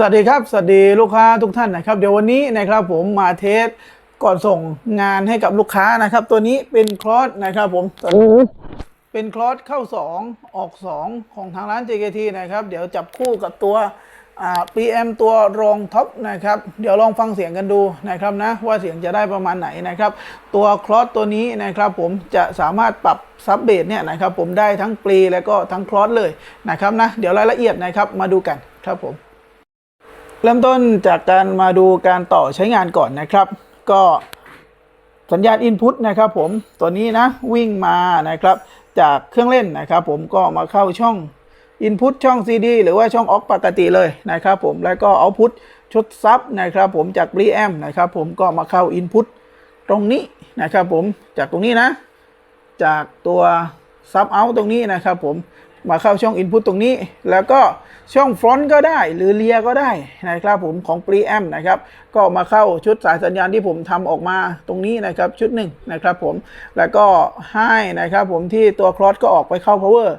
สวัสดีครับ สวัสดีลูกค้าทุกท่านนะครับ เดี๋ยววันนี้นะครับผมมาเทสก่อนส่งงานให้กับลูกค้านะครับ ตัวนี้เป็นคลอสนะครับผมเป็นคลอสเข้า 2 ออก 2 ของทางร้าน JKT นะครับ เดี๋ยวจับคู่กับตัวอ่า PM ตัวรองท็อปนะครับ เดี๋ยวลองฟังเสียงกันดูนะครับนะว่าเสียงจะได้ประมาณไหนนะครับ ตัวคลอสตัวนี้นะครับผมจะสามารถปรับซับเบสเนี่ยนะครับผมได้ทั้งปลีและก็ทั้งคลอสเลยนะครับนะเดี๋ยวรายละเอียดนะครับมาดูกันครับผม เริ่มต้นจากการมาดูการต่อใช้งานก่อนนะครับ ก็สัญญาณ Input นะครับผมตัวนี้นะวิ่งมานะครับ จากเครื่องเล่นนะครับ ผมก็มาเข้าช่อง Input ช่อง CD หรือว่าช่องออกปกติเลยนะครับ ผมแล้วก็ Output ชุดซับนะครับ ผมจาก Preamp นะครับผมก็มาเข้า Input ตรงนี้นะครับ ผมจากตรงนี้นะ จากตัวซับเอาตรงนี้นะครับ ผม มาเข้าช่อง Input ตรงนี้ แล้วก็ช่องฟรอนต์ก็ได้ หรือเลียก็ได้นะครับผมของ Preamp นะครับ ก็มาเข้าชุดสายสัญญาณที่ผมทำออกมาตรงนี้นะครับชุดหนึ่งนะครับผม แล้วก็ให้นะครับผมที่ตัวคลอสก็ออกไปเข้า power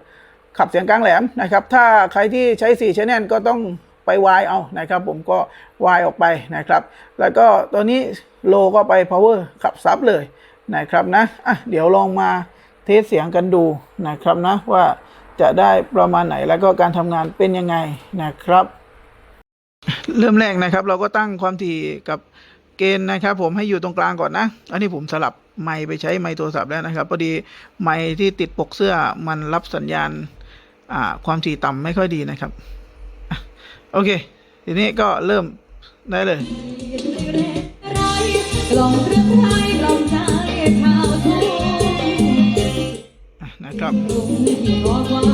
ขับเสียงกลางแหลมนะครับ ถ้าใครที่ใช้4 channel ก็ต้องไปวายเอานะครับผมก็วายออกไปนะครับ แล้วก็ตัวนี้โลก็ไป power ขับซับเลยนะครับนะอะเดี๋ยวลองมาเทสเสียงกันดูนะครับนะว่า จะได้ประมาณไหนแล้วก็การทำงานเป็นยังไงนะครับ เริ่มแรกนะครับ เราก็ตั้งความถี่กับเกณฑ์นะครับ ผมให้อยู่ตรงกลางก่อนนะ อันนี้ผมสลับไมค์ไปใช้ไมค์โทรศัพท์แล้วนะครับพอดีไมค์ที่ติดปกเสื้อมันรับสัญญาณอ่าความถี่ต่ำไม่ค่อยดีนะครับอโอเค ทีนี้ก็เริ่มได้เลย เท้าใ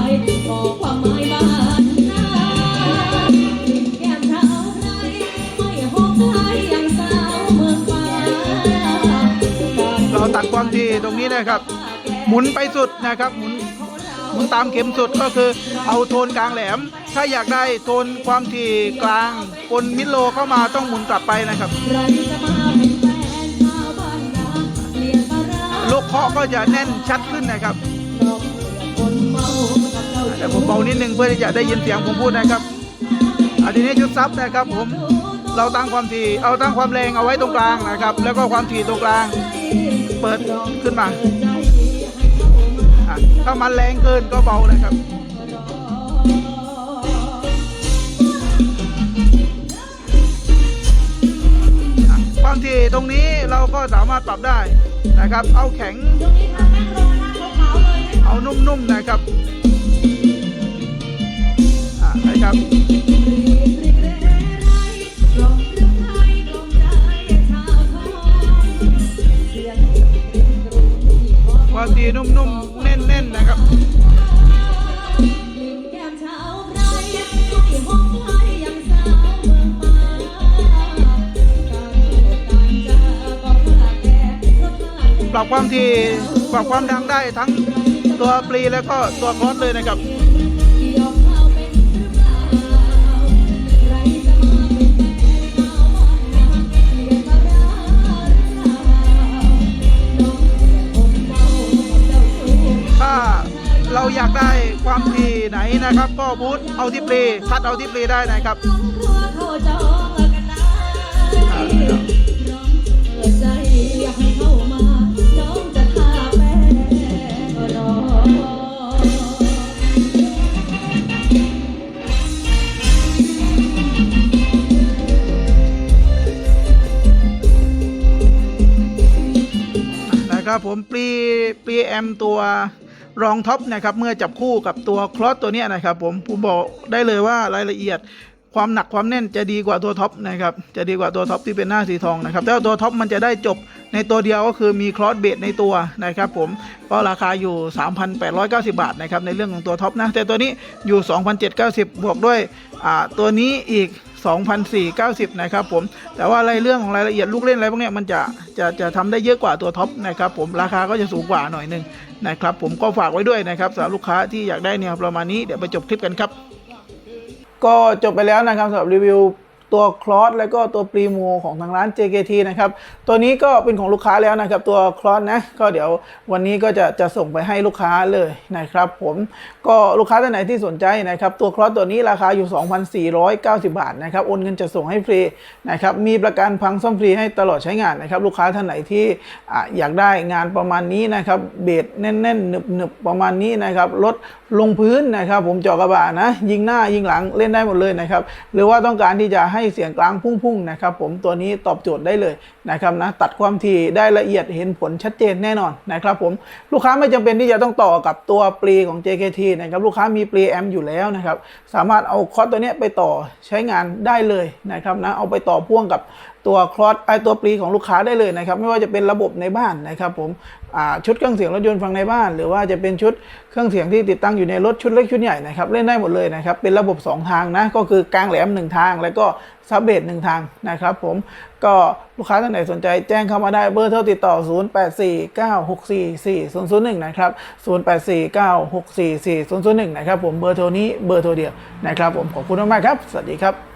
ครางสาวเราตัดความถี่ตรงนี้นะครับ หมุนไปสุดนะครับ หมุนหมุนตามเข็มสุดก็คือเอาโทนกลางแหลม ถ้าอยากได้โทนความถี่กลางปนมิดโลเข้ามาต้องหมุนกลับไปนะครับลูกเคาะก็จะแน่นชัดขึ้นนะครับ นิดนึงเพื่อที่จะได้ยินเสียงผมพูดนะครับอันนี้ชุดซับนะครับผมเราตั้งความถี่เอาตั้งความแรงเอาไว้ตรงกลางนะครับ แล้วก็ความถี่ตรงกลาง เปิดขึ้นมาถ้ามันแรงเกินก็เบานะครับความถี่ตรงนี้เราก็สามารถปรับได้นะครับ เอาแข็ง เอานุ่มๆนะครับ นะครับ ควาตีนุ่มๆ แน่นๆ นะครับปรับความถี่ปรับความดังได้ทั้งตัวปรีแล้วก็ตัวคอสเลยนะครับ ก็บูทเอาที่ปรีคัดเอาที่ปรีได้นะครับนะครับผมปรีปรีแอมตัว รองท็อปนะครับเมื่อจับคู่กับตัวคลอสตัวนี้นะครับผมผมบอกได้เลยว่ารายละเอียดความหนักความแน่นจะดีกว่าตัวท็อปนะครับจะดีกว่าตัวท็อปที่เป็นหน้าสีทองนะครับแต่ตัวท็อปมันจะได้จบในตัวเดียวก็คือมีคลอสเบสในตัวนะครับผมก็ราคาอยู่ 3,890 บาทนะครับในเรื่องของตัวท็อปนะแต่ตัวนี้อยู่ 2,790 บวกด้วยตัวนี้อีก 2,490 นะครับผม แต่ว่ารายเรื่องของรายละเอียดลูกเล่นอะไรพวกนี้มันจะจะจะทำได้เยอะกว่าตัวท็อปนะครับผมราคาก็จะสูงกว่าหน่อยนึงนะครับผมก็ฝากไว้ด้วยนะครับสำหรับลูกค้าที่อยากได้แนวประมาณนี้เดี๋ยวไปจบคลิปกันครับ ก็จบไปแล้วนะครับสำหรับรีวิว ตัวคลอสแล้วก็ตัวปรีโมของทางร้าน JKT นะครับ ตัวนี้ก็เป็นของลูกค้าแล้วนะครับ ตัวคลอสนะ ก็เดี๋ยววันนี้ก็จะจะส่งไปให้ลูกค้าเลยนะครับผมก็ลูกค้าท่านไหนที่สนใจนะครับ ตัวคลอสตัวนี้ราคาอยู่ 2,490 บาทนะครับ โอนเงินจะส่งให้ฟรีนะครับ มีประกันพังซ่อมฟรีให้ตลอดใช้งานนะครับ ลูกค้าท่านไหนที่ออยากได้งานประมาณนี้นะครับ เบสแน่นๆหนึบๆประมาณนี้นะครับ รถลงพื้นนะครับ ผมเจาะกระบะนะ ยิงหน้ายิงหลังเล่นได้หมดเลยนะครับ หรือว่าต้องการที่จะใให้เสียงกลางพุ่งๆนะครับผมตัวนี้ตอบโจทย์ได้เลยนะครับนะตัดความถี่ได้ละเอียดเห็นผลชัดเจนแน่นอนนะครับผมลูกค้าไม่จำเป็นที่จะต้องต่อกับตัวปลีของ JKT นะครับลูกค้ามีปลีแอมอยู่แล้วนะครับสามารถเอาคอร์สตัวนี้ไปต่อใช้งานได้เลยนะครับนะเอาไปต่อพ่วงกับ ตัวคลอสไอตัวปลีของลูกค้าได้เลยนะครับ ไม่ว่าจะเป็นระบบในบ้านนะครับผมชุดเครื่องเสียงรถยนต์ฟังในบ้าน หรือว่าจะเป็นชุดเครื่องเสียงที่ติดตั้งอยู่ในรถชุดเล็กชุดใหญ่นะครับเล่นได้หมดเลยนะครับเป็นระบบ 2 ทางนะก็คือกลางแหลม 1 ทาง แล้วก็ซับเบสหนึ่งทางนะครับผมก็ลูกค้าท่านไหนสนใจแจ้งเข้ามาได้เบอร์โทรติดต่อ 0849644001 นะครับ 0849644001 นะครับผมเบอร์โทรนี้เบอร์โทรเดียวนะครับผมขอบคุณมากๆครับ สวัสดีครับ